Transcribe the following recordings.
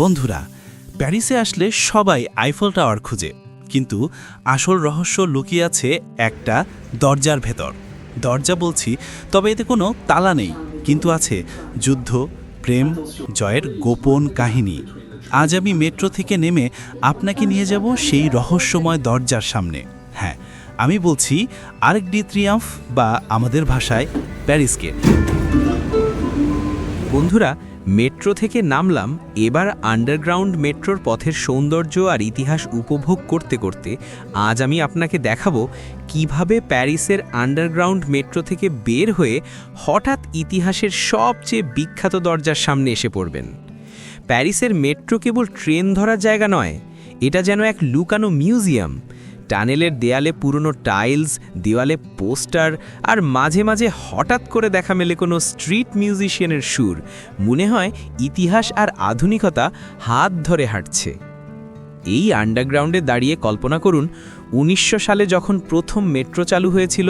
বন্ধুরা, প্যারিসে আসলে সবাই আইফল টাওয়ার খুঁজে, কিন্তু আসল রহস্য লুকিয়ে আছে একটা দরজার ভেতর। দরজা বলছি, তবে এতে কোনো তালা নেই, কিন্তু আছে যুদ্ধ, প্রেম, জয়ের গোপন কাহিনী। আজ আমি মেট্রো থেকে নেমে আপনাকে নিয়ে যাব সেই রহস্যময় দরজার সামনে। হ্যাঁ আমি বলছি, আরেক ডি বা আমাদের ভাষায় প্যারিস গেট বন্ধুরা মেট্রো থেকে নামলাম, এবার আন্ডারগ্রাউন্ড মেট্রোর পথের সৌন্দর্য আর ইতিহাস উপভোগ করতে করতে আজ আমি আপনাকে দেখাবো কীভাবে প্যারিসের আন্ডারগ্রাউন্ড মেট্রো থেকে বের হয়ে হঠাৎ ইতিহাসের সবচেয়ে বিখ্যাত দরজার সামনে এসে পড়বেন। প্যারিসের মেট্রো কেবল ট্রেন ধরার জায়গা নয়, এটা যেন এক লুকানো মিউজিয়াম। টানেলের দেয়ালে পুরনো টাইলস, দেওয়ালে পোস্টার আর মাঝে মাঝে হঠাৎ করে দেখা মেলে কোনো স্ট্রিট মিউজিশিয়ানের সুর। মনে হয় ইতিহাস আর আধুনিকতা হাত ধরে হাঁটছে। এই আন্ডারগ্রাউন্ডে দাঁড়িয়ে কল্পনা করুন, উনিশশো সালে যখন প্রথম মেট্রো চালু হয়েছিল,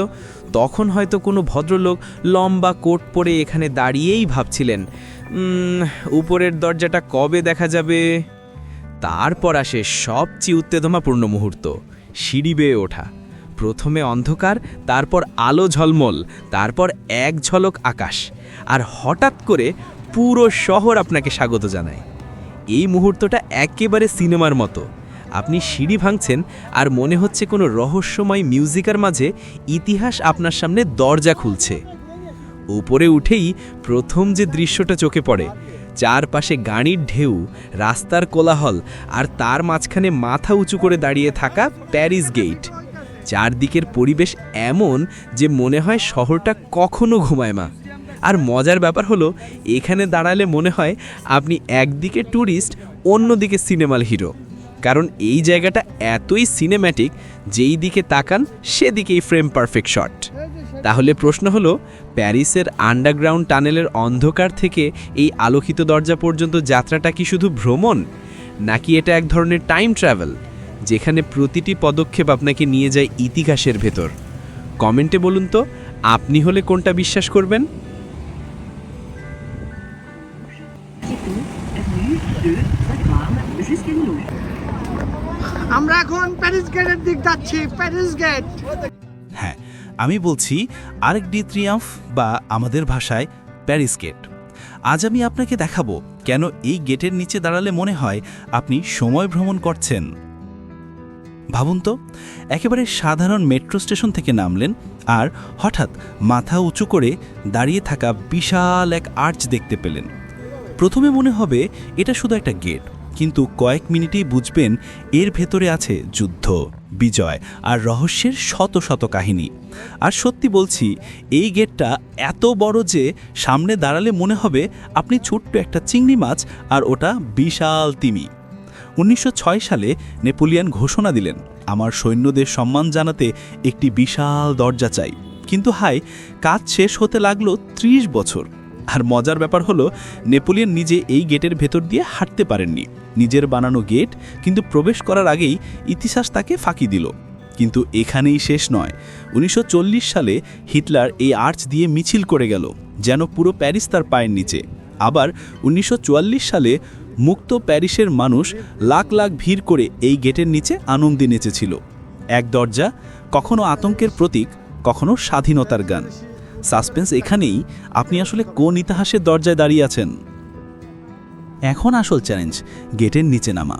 তখন হয়তো কোনো ভদ্রলোক লম্বা কোট পরে এখানে দাঁড়িয়েই ভাবছিলেন উপরের দরজাটা কবে দেখা যাবে? তারপর আসে সবচেয়ে উত্তেজনাপূর্ণ মুহূর্ত। সিঁড়ি বেয়ে ওঠা। প্রথমে অন্ধকার, তারপর আলো ঝলমল, তারপর এক ঝলক আকাশ। আর হঠাৎ করে পুরো শহর আপনাকে স্বাগত জানায়। এই মুহূর্তটা একেবারে সিনেমার মতো। আপনি সিঁড়ি ভাঙছেন আর মনে হচ্ছে কোনো রহস্যময় মিউজিকের মাঝে ইতিহাস আপনার সামনে দরজা খুলছে। উপরে উঠেই প্রথম যে দৃশ্যটা চোখে পড়ে চারপাশে গাড়ির ঢেউ, রাস্তার কোলাহল আর তার মাঝখানে মাথা উঁচু করে দাঁড়িয়ে থাকা প্যারিস গেট। চারদিকের পরিবেশ এমন যে মনে হয় শহরটা কখনো ঘুমায় মা আর মজার ব্যাপার হলো, এখানে দাঁড়ালে মনে হয় আপনি একদিকে ট্যুরিস্ট, অন্যদিকে সিনেমাল হিরো। কারণ এই জায়গাটা এতই সিনেম্যাটিক যেই দিকে তাকান সেদিকেই ফ্রেম পারফেক্ট শট তাহলে প্রশ্ন হলো, প্যারিসের আন্ডারগ্রাউন্ড টানেলের অন্ধকার থেকে এই আলোকিত দরজা পর্যন্ত যাত্রাটা কি শুধু ভ্রমণ, নাকি এটা এক ধরনের টাইম ট্রাভেল যেখানে প্রতিটি পদক্ষেপ আপনাকে নিয়ে যায় ইতিহাসের ভেতর? কমেন্টে বলুন তো, আপনি হলে কোনটা বিশ্বাস করবেন? আমরা এখন প্যারিস গেটের দিক যাচ্ছি, প্যারিস গেট। আমি বলছি আরেক ডি ত্রিয়াম্ফ বা আমাদের ভাষায় প্যারিস গেট। আজ আমি আপনাকে দেখাবো কেন এই গেটের নিচে দাঁড়ালে মনে হয় আপনি সময় ভ্রমণ করছেন। ভাবুন তো, একেবারে সাধারণ মেট্রো স্টেশন থেকে নামলেন আর হঠাৎ মাথা উঁচু করে দাঁড়িয়ে থাকা বিশাল এক আর্চ দেখতে পেলেন। প্রথমে মনে হবে এটা শুধু একটা গেট কিন্তু কয়েক মিনিটেই বুঝবেন এর ভেতরে আছে যুদ্ধ, বিজয় আর রহস্যের শত শত কাহিনী। আর সত্যি বলছি, এই গেটটা এত বড় যে সামনে দাঁড়ালে মনে হবে আপনি ছোট্ট একটা চিংড়ি মাছ আর ওটা বিশাল তিমি। উনিশশো ছয় সালে নেপোলিয়ান ঘোষণা দিলেন, আমার সৈন্যদের সম্মান জানাতে একটি বিশাল দরজা চাই। কিন্তু হাই কাজ শেষ হতে লাগল ত্রিশ বছর। আর মজার ব্যাপার হলো, নেপোলিয়ন নিজে এই গেটের ভেতর দিয়ে হাঁটতে পারেননি। নিজের বানানো গেট কিন্তু প্রবেশ করার আগেই ইতিহাস তাকে ফাঁকি দিল। কিন্তু এখানেই শেষ নয়। উনিশশো সালে হিটলার এই আর্চ দিয়ে মিছিল করে গেল, যেন পুরো প্যারিস তার পায়ের নিচে। আবার উনিশশো চুয়াল্লিশ সালে মুক্ত প্যারিসের মানুষ লাখ লাখ ভিড় করে এই গেটের নিচে আনন্দে নেচেছিল। এক দরজা, কখনো আতঙ্কের প্রতীক, কখনো স্বাধীনতার গান। সাসপেন্স এখানেই। আপনি আসলে কোন ইতিহাসের দরজায় দাঁড়িয়ে আছেন? এখন আসল চ্যালেঞ্জ, গেটের নিচে নামা।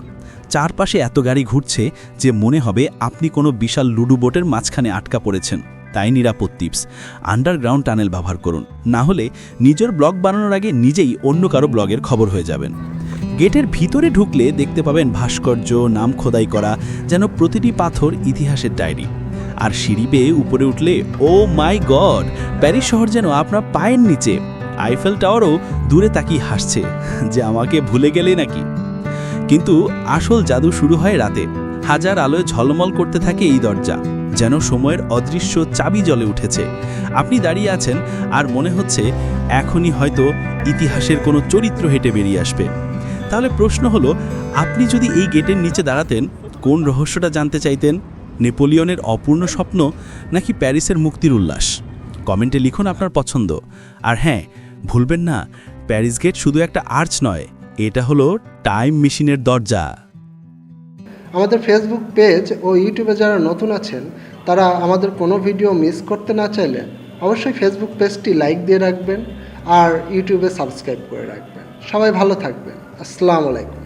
চারপাশে এত গাড়ি ঘুরছে যে মনে হবে আপনি কোনো বিশাল লুডু বোটের মাঝখানে আটকা পড়েছেন। তাই নিরাপদ টিপস, আন্ডারগ্রাউন্ড টানেল ব্যবহার করুন। না হলে নিজের ব্লগ বানানোর আগে নিজেই অন্য কারও ব্লগের খবর হয়ে যাবেন। গেটের ভিতরে ঢুকলে দেখতে পাবেন ভাস্কর্য, নাম খোদাই করা, যেন প্রতিটি পাথর ইতিহাসের ডায়েরি। আর সিঁড়ি বেয়ে উপরে উঠলে, ও মাই গড, প্যারিস শহর যেন আপনার পায়ের নিচে। আইফেল টাওয়ারও দূরে তাকিয়ে হাসছে, যে আমাকে ভুলে গেলে নাকি? কিন্তু আসল জাদু শুরু হয় রাতে। হাজার আলোয় ঝলমল করতে থাকে এই দরজা, যেন সময়ের অদৃশ্য চাবি জলে উঠেছে। আপনি দাঁড়িয়ে আছেন আর মনে হচ্ছে এখনই হয়তো ইতিহাসের কোনো চরিত্র হেঁটে বেরিয়ে আসবে। তাহলে প্রশ্ন হলো, আপনি যদি এই গেটের নিচে দাঁড়াতেন, কোন রহস্যটা জানতে চাইতেন? নেপোলিয়নের অপূর্ণ স্বপ্ন নাকি প্যারিসের মুক্তির উল্লাস? কমেন্টে লিখুন আপনার পছন্দ। আর হ্যাঁ ভুলবেন না, প্যারিস গেট শুধু একটা আর্চ নয়, এটা হলো টাইম মেশিনের দরজা। আমাদের ফেসবুক পেজ ও ইউটিউবে যারা নতুন আছেন, তারা আমাদের কোনো ভিডিও মিস করতে না চাইলে অবশ্যই ফেসবুক পেজটি লাইক দিয়ে রাখবেন আর ইউটিউবে সাবস্ক্রাইব করে রাখবেন। সবাই ভালো থাকবেন। আসসালামু আলাইকুম।